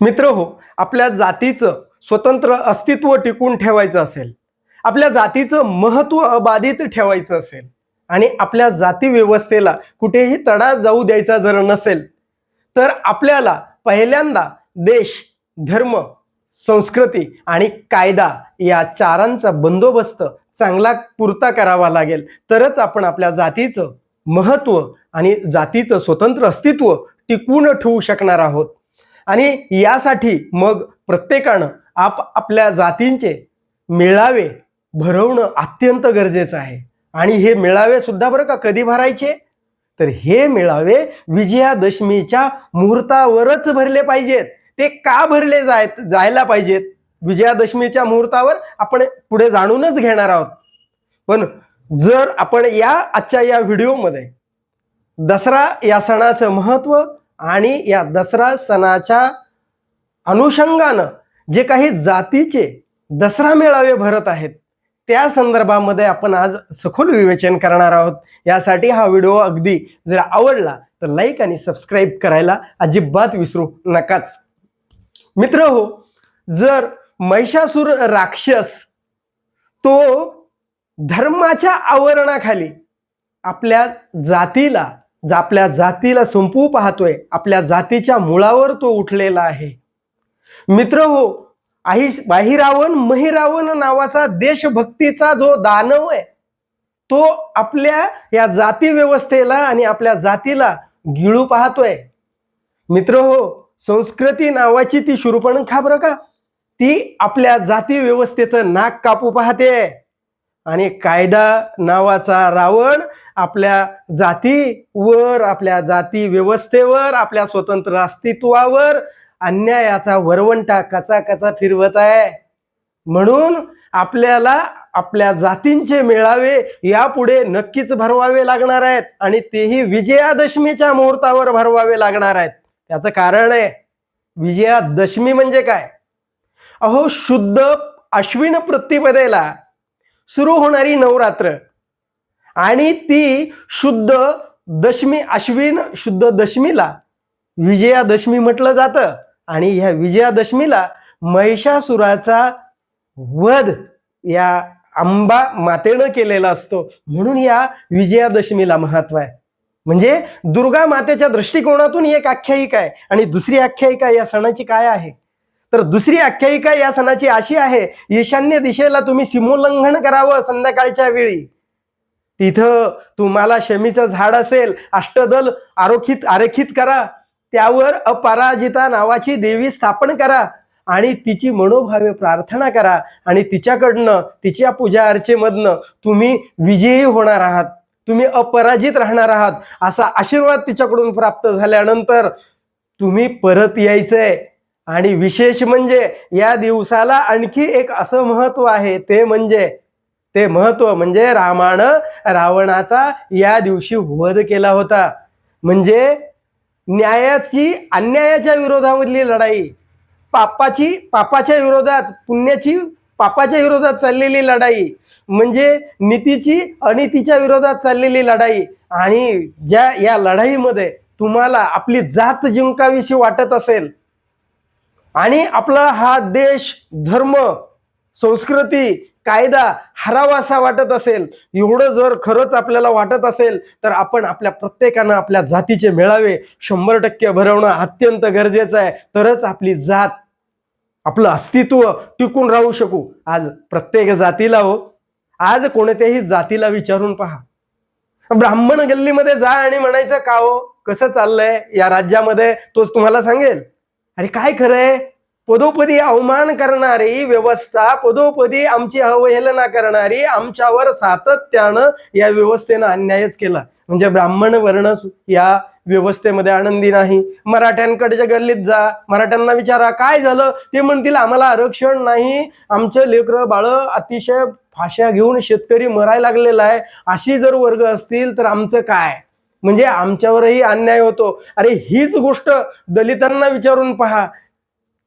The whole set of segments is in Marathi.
मित्र हो आपल्या जातीचं स्वतंत्र अस्तित्व टिकून ठेवायचं असेल आपल्या जातीचं महत्त्व अबाधित ठेवायचं असेल आणि आपल्या जाती व्यवस्थेला कुठेही तडा जाऊ द्यायचा जर नसेल तर आपल्याला पहिल्यांदा देश धर्म संस्कृती आणि कायदा या चारांचा बंदोबस्त चांगला पुरता करावा लागेल. तरच आपण आपल्या जातीचं महत्त्व आणि जातीचं स्वतंत्र अस्तित्व टिकवून ठेवू शकणार आहोत. आणि यासाठी मग प्रत्येकानं आप आपल्या जातींचे मेळावे भरवणं अत्यंत गरजेचं आहे. आणि हे मेळावे सुद्धा बरं का कधी भरायचे? तर हे मेळावे विजयादशमीच्या मुहूर्तावरच भरले पाहिजेत. ते का भरले जाय जायला पाहिजेत? विजयादशमीच्या मुहूर्तावर आपण पुढे जाणूनच घेणार आहोत. पण जर आपण या आजच्या या व्हिडिओमध्ये दसरा या सणाचं महत्त्व आणि या दसरा सणाच्या अनुषंगानं जे काही जातीचे दसरा मेळावे भरत आहेत त्या संदर्भामध्ये आपण आज सखोल विवेचन करणार आहोत. यासाठी हा व्हिडिओ अगदी जर आवडला तर लाईक आणि सबस्क्राईब करायला अजिबात विसरू नकाच. मित्र हो जर महिषासूर राक्षस तो धर्माच्या आवरणाखाली आपल्या जातीला ज- आपल्या जातीला संपवू पाहतोय आपल्या जातीच्या मुळावर तो उठलेला आहे. मित्र हो आई बाहिरावण महिरावण नावाचा देशभक्तीचा जो दानव आहे तो आपल्या या जाती व्यवस्थेला आणि आपल्या जातीला गिळू पाहतोय. मित्र हो संस्कृती नावाची ती शुरूपण बरं का? ती आपल्या जाती व्यवस्थेचं नाक कापू पाहते. आणि कायदा नावाचा रावण आपल्या जातीवर आपल्या जाती व्यवस्थेवर आपल्या स्वतंत्र अस्तित्वावर अन्यायाचा वरवंटा कचा कचा फिरवत आहे. म्हणून आपल्याला आपल्या जातींचे मेळावे यापुढे नक्कीच भरवावे लागणार आहेत आणि तेही विजयादशमीच्या मुहूर्तावर भरवावे लागणार आहेत. त्याचं कारण आहे विजयादशमी म्हणजे काय? अहो शुद्ध अश्विन प्रतिपदेला सुरू होणारी नवरात्र. आणि ती शुद्ध दशमी अश्विन शुद्ध दशमीला विजयादशमी म्हटलं जातं. आणि ह्या विजयादशमीला महिषासुराचा वध या आंबा मातेनं केलेला असतो. म्हणून या विजयादशमीला महत्त्व आहे. म्हणजे दुर्गा मातेच्या दृष्टिकोनातून एक आख्यायिका आहे. आणि दुसरी आख्यायिका या सणाची काय आहे? तर दुसरी आख्यायिका या सणाची अशी आहे ईशान्य दिशेला तुम्ही सीमोल्लंघन करावं संध्याकाळच्या वेळी. तिथं तुम्हाला शमीचं झाड असेल अष्टदल आरोखित आरेखित करा. त्यावर अपराजिता नावाची देवी स्थापन करा आणि तिची मनोभावे प्रार्थना करा आणि तिच्याकडनं तिच्या पूजा अर्चेमधनं तुम्ही विजयी होणार आहात. तुम्ही अपराजित राहणार आहात. असा आशीर्वाद तिच्याकडून प्राप्त झाल्यानंतर तुम्ही परत यायचंय. आणि विशेष म्हणजे या दिवसाला आणखी एक असं महत्त्व आहे ते म्हणजे ते महत्त्व म्हणजे रामानं रावणाचा या दिवशी वध केला होता. म्हणजे न्यायाची अन्यायाच्या विरोधामधली लढाई पापाची पापाच्या विरोधात पुण्याची पापाच्या विरोधात चाललेली लढाई म्हणजे नीतीची अनितीच्या विरोधात चाललेली लढाई आणि ज्या या लढाईमध्ये तुम्हाला आपली जात जिंकावीशी वाटत असेल आणि आपला हा देश धर्म संस्कृती कायदा हरावासा वाटत असेल. एवढं जर खरंच आपल्याला वाटत असेल तर आपण आपल्या प्रत्येकानं आपल्या जातीचे मेळावे शंभर टक्के भरवणं अत्यंत गरजेचं आहे. तरच आपली जात आपलं अस्तित्व टिकून राहू शकू. आज प्रत्येक जातीला हो. आज कोणत्याही जातीला विचारून पहा. ब्राह्मण गल्लीमध्ये जा आणि म्हणायचं का हो? कसं चाललंय या राज्यामध्ये? तोच तुम्हाला सांगेल. अरे काय खरंय? पदोपदी अवमान करणारी व्यवस्था पदोपदी आमची अवहेलना करणारी आमच्यावर सातत्यानं या व्यवस्थेनं अन्यायच केला. म्हणजे ब्राह्मण वर्ण या व्यवस्थेमध्ये आनंदी नाही. मराठ्यांकडच्या गल्लीत जा. मराठ्यांना विचारा काय झालं? ते म्हणतील आम्हाला आरक्षण नाही. आमचे लेकरं बाळ अतिशय फाश्या घेऊन शेतकरी मराय लागलेला आहे. अशी जर वर्ग असतील तर आमचं काय? म्हणजे आमच्यावरही अन्याय होतो. अरे हीच गोष्ट दलितांना विचारून पहा.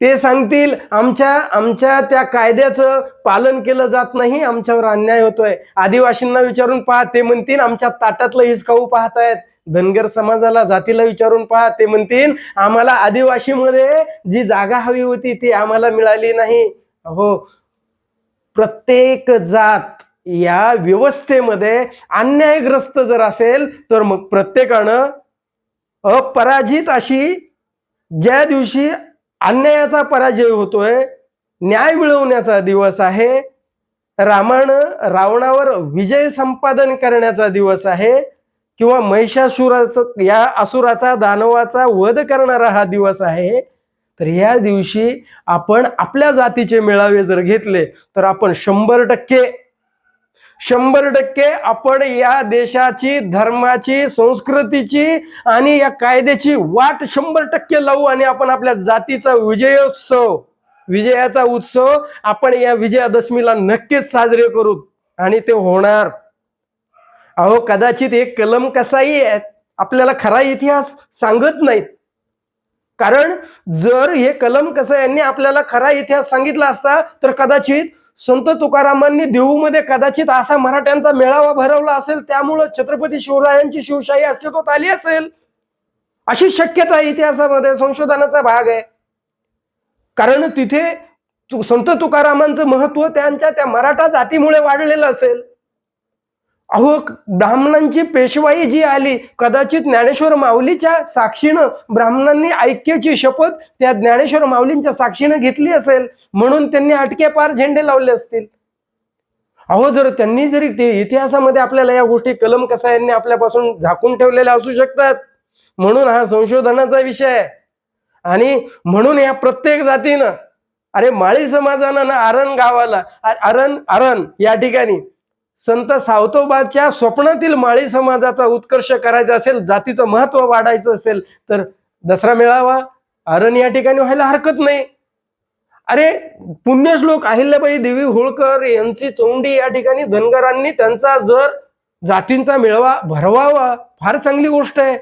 ते सांगतील आमच्या आमच्या त्या कायद्याचं पालन केलं जात नाही आमच्यावर अन्याय होतोय. आदिवासींना विचारून पहा ते म्हणतील आमच्या ताटातलं हिसकाऊ पाहतायत. धनगर समाजाला जातीला विचारून पहा ते म्हणतील आम्हाला आदिवासीमध्ये जी जागा हवी होती ती आम्हाला मिळाली नाही. हो प्रत्येक जात या व्यवस्थेमध्ये अन्यायग्रस्त जर असेल तर मग प्रत्येकानं अपराजित अशी ज्या दिवशी अन्यायाचा पराजय होतोय न्याय मिळवण्याचा दिवस आहे रामानं रावणावर विजय संपादन करण्याचा दिवस आहे किंवा महिषासुराचा या असुराचा दानवाचा वध करणारा हा दिवस आहे तर या दिवशी आपण आपल्या जातीचे मेळावे जर घेतले तर आपण शंभर टक्के शंभर टक्के आपण या देशाची धर्माची संस्कृतीची आणि या कायद्याची वाट शंभर टक्के लावू आणि आपण आपल्या जातीचा विजयोत्सव विजयाचा उत्सव आपण या विजयादशमीला नक्कीच साजरे करू आणि ते होणार. अहो कदाचित एक कलम कसाही आहे आपल्याला खरा इतिहास सांगत नाहीत. कारण जर हे कलम कसं यांनी आपल्याला खरा इतिहास सांगितला असता तर कदाचित संत तुकारामांनी देऊमध्ये कदाचित असा मराठ्यांचा मेळावा भरवला असेल त्यामुळं छत्रपती शिवरायांची शिवशाही अस्तित्वात आली असेल. अशी शक्यता इतिहासामध्ये संशोधनाचा भाग आहे. कारण तिथे तु- संत तुकारामांचं महत्त्व त्यांच्या त्या मराठा जातीमुळे वाढलेलं असेल. अहो ब्राह्मणांची पेशवाई जी आली कदाचित ज्ञानेश्वर माऊलीच्या साक्षीनं ब्राह्मणांनी ऐक्याची शपथ त्या ज्ञानेश्वर माऊलींच्या साक्षीनं घेतली असेल म्हणून त्यांनी अटकेपार झेंडे लावले असतील. अहो जर त्यांनी जरी ते इतिहासामध्ये आपल्याला या गोष्टी कलम कसा यांनी आपल्यापासून झाकून ठेवलेल्या असू शकतात म्हणून हा संशोधनाचा विषय आहे. आणि म्हणून या प्रत्येक जातीनं अरे माळी समाजानं ना आरण गावाला आरण आरण या ठिकाणी संत सावतोबाच्या स्वप्नातील माळी समाजाचा उत्कर्ष करायचा असेल जातीचं महत्त्व वाढायचं असेल तर दसरा मेळावा आरण या ठिकाणी व्हायला हरकत नाही. अरे पुण्यश्लोक अहिल्याबाई देवी होळकर यांची चोंडी या ठिकाणी धनगरांनी त्यांचा जर जातींचा मेळावा भरवावा फार चांगली गोष्ट आहे.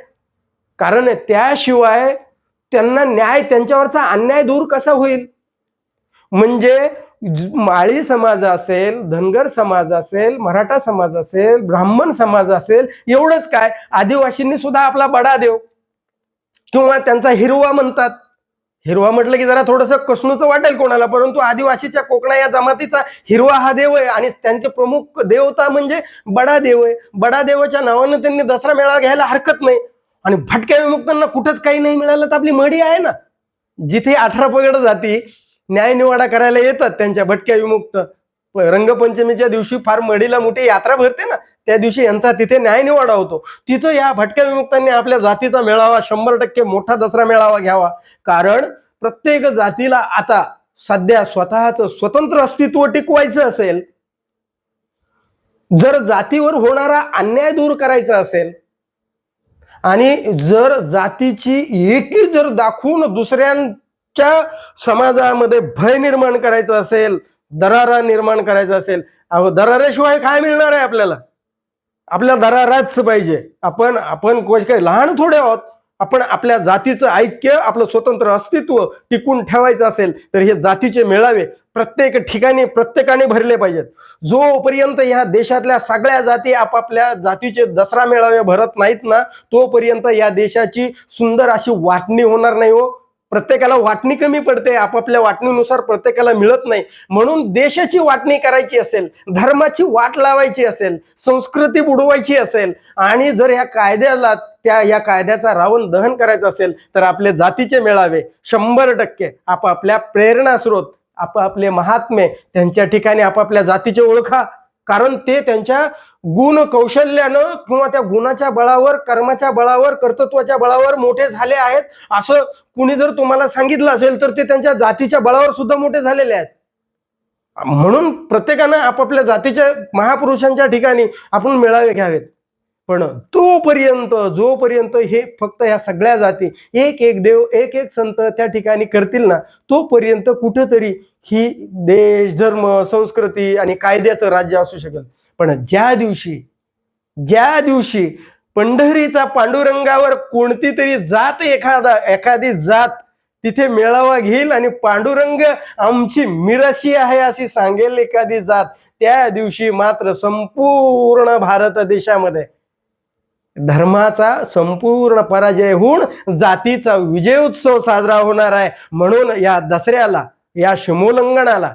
कारण त्याशिवाय त्यांना न्याय त्यांच्यावरचा अन्याय दूर कसा होईल? म्हणजे माळी समाज असेल धनगर समाज असेल मराठा समाज असेल ब्राह्मण समाज असेल एवढंच काय? आदिवासींनी सुद्धा आपला बडा देव. किंवा त्यांचा हिरवा म्हणतात. हिरवा म्हटलं की जरा थोडंसं कसणूचं वाटेल कोणाला परंतु आदिवासीच्या कोकणा या जमातीचा हिरवा हा देव आहे. आणि त्यांचे प्रमुख देवता म्हणजे बडा देव आहे. बडा देवाच्या नावानं त्यांनी दसरा मेळावा घ्यायला हरकत नाही. आणि भटक्या विमुक्तांना कुठंच काही नाही मिळालं तर आपली मडी आहे ना. जिथे अठरा पगड जाती न्यायनिवाडा करायला येतात त्यांच्या भटक्या विमुक्त. रंगपंचमीच्या दिवशी फार मडीला मोठी यात्रा भरते ना त्या दिवशी यांचा तिथे न्यायनिवाडा होतो. तिथं या भटक्या विमुक्तांनी आपल्या जातीचा मेळावा शंभर टक्के मोठा दसरा मेळावा घ्यावा. कारण प्रत्येक जातीला आता सध्या स्वतःच स्वतंत्र अस्तित्व टिकवायचं असेल जर जातीवर होणारा अन्याय दूर करायचा असेल आणि जर जातीची एकी जर दाखवून दुसऱ्यांच्या समाजामध्ये भय निर्माण करायचं असेल दरारा निर्माण करायचा असेल अहो दराराशिवाय काय मिळणार आहे आपल्याला? आपल्या दराराच पाहिजे. आपण आपण कोण- काही लहान थोडे आहोत. आपण आपल्या जातीचं ऐक्य आपलं स्वतंत्र अस्तित्व टिकून ठेवायचं असेल तर हे जातीचे मेळावे प्रत्येक ठिकाणी प्रत्येकाने भरले पाहिजेत. जोपर्यंत ह्या देशातल्या सगळ्या जाती आपापल्या जातीचे दसरा मेळावे भरत नाहीत ना तोपर्यंत या देशाची सुंदर अशी वाटणी होणार नाही हो. प्रत्येकाला वाटणी कमी पडते आपापल्या वाटणीनुसार प्रत्येकाला मिळत नाही. म्हणून देशाची वाटणी करायची असेल धर्माची वाट लावायची असेल संस्कृती बुडवायची असेल आणि जर या कायद्याला त्या या कायद्याचा रावण दहन करायचं असेल तर आपले जातीचे मेळावे शंभर टक्के आपापल्या प्रेरणास्रोत आपापले महात्मे त्यांच्या ठिकाणी आपापल्या जातीचे ओळखा कारण ते त्यांच्या गुण कौशल्यानं किंवा त्या गुणाच्या बळावर कर्माच्या बळावर कर्तृत्वाच्या बळावर मोठे झाले आहेत. असं कुणी जर तुम्हाला सांगितलं असेल तर ते त्यांच्या जातीच्या बळावर सुद्धा मोठे झालेले आहेत. म्हणून प्रत्येकानं आपापल्या जातीच्या महापुरुषांच्या ठिकाणी आपण मेळावे घ्यावेत. पण तोपर्यंत जोपर्यंत हे फक्त ह्या सगळ्या जाती एक एक देव एक एक संत त्या ठिकाणी करतील ना तोपर्यंत कुठंतरी ही देश धर्म संस्कृती आणि कायद्याचं राज्य असू शकेल. पण ज्या दिवशी ज्या दिवशी पंढरीचा पांडुरंगावर कोणती तरी जात एखादा एखादी जात तिथे मेळावा घेईल आणि पांडुरंग आमची मिराशी आहे अशी सांगेल एखादी जात त्या दिवशी मात्र संपूर्ण भारत देशामध्ये धर्माचा संपूर्ण पराजय होऊन जातीचा विजय उत्सव साजरा होणार आहे. म्हणून या दसऱ्याला या शिमोल्लंघनाला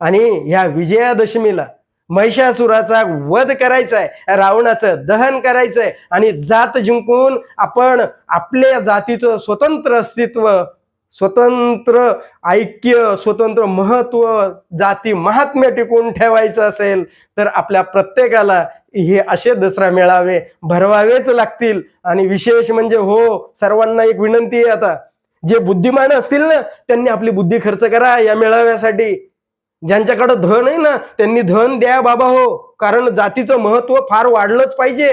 आणि या विजयादशमीला महिषासुराचा वध करायचा आहे रावणाचं दहन करायचंय आणि जात जिंकून आपण आपल्या जातीचं स्वतंत्र अस्तित्व स्वतंत्र ऐक्य स्वतंत्र महत्त्व जाती महात्म्य टिकून ठेवायचं असेल तर आपल्या प्रत्येकाला हे असे दसरा मेळावे भरवावेच लागतील. आणि विशेष म्हणजे हो सर्वांना एक विनंती आहे आता. जे बुद्धिमान असतील ना त्यांनी आपली बुद्धी खर्च करा या मेळाव्यासाठी. ज्यांच्याकडं धन आहे ना त्यांनी धन द्या बाबा हो. कारण जातीचं महत्त्व फार वाढलंच पाहिजे.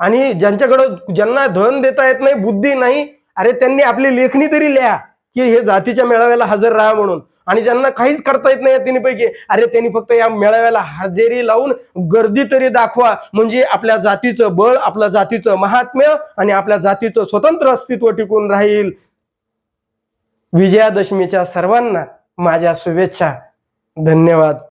आणि ज्यांच्याकडं ज्यांना धन देता येत नाही बुद्धी नाही अरे त्यांनी आपली लेखणी तरी लिहा की हे जातीच्या मेळाव्याला हजर राहा म्हणून. आणि ज्यांना काहीच करता येत नाही या तिन्हीपैकी अरे त्यांनी फक्त या मेळाव्याला हजेरी लावून गर्दी तरी दाखवा. म्हणजे आपल्या जातीचं बळ आपल्या जातीचं महात्म्य आणि आपल्या जातीचं स्वतंत्र अस्तित्व टिकून राहील. विजयादशमीच्या सर्वांना माझ्या शुभेच्छा. धन्यवाद.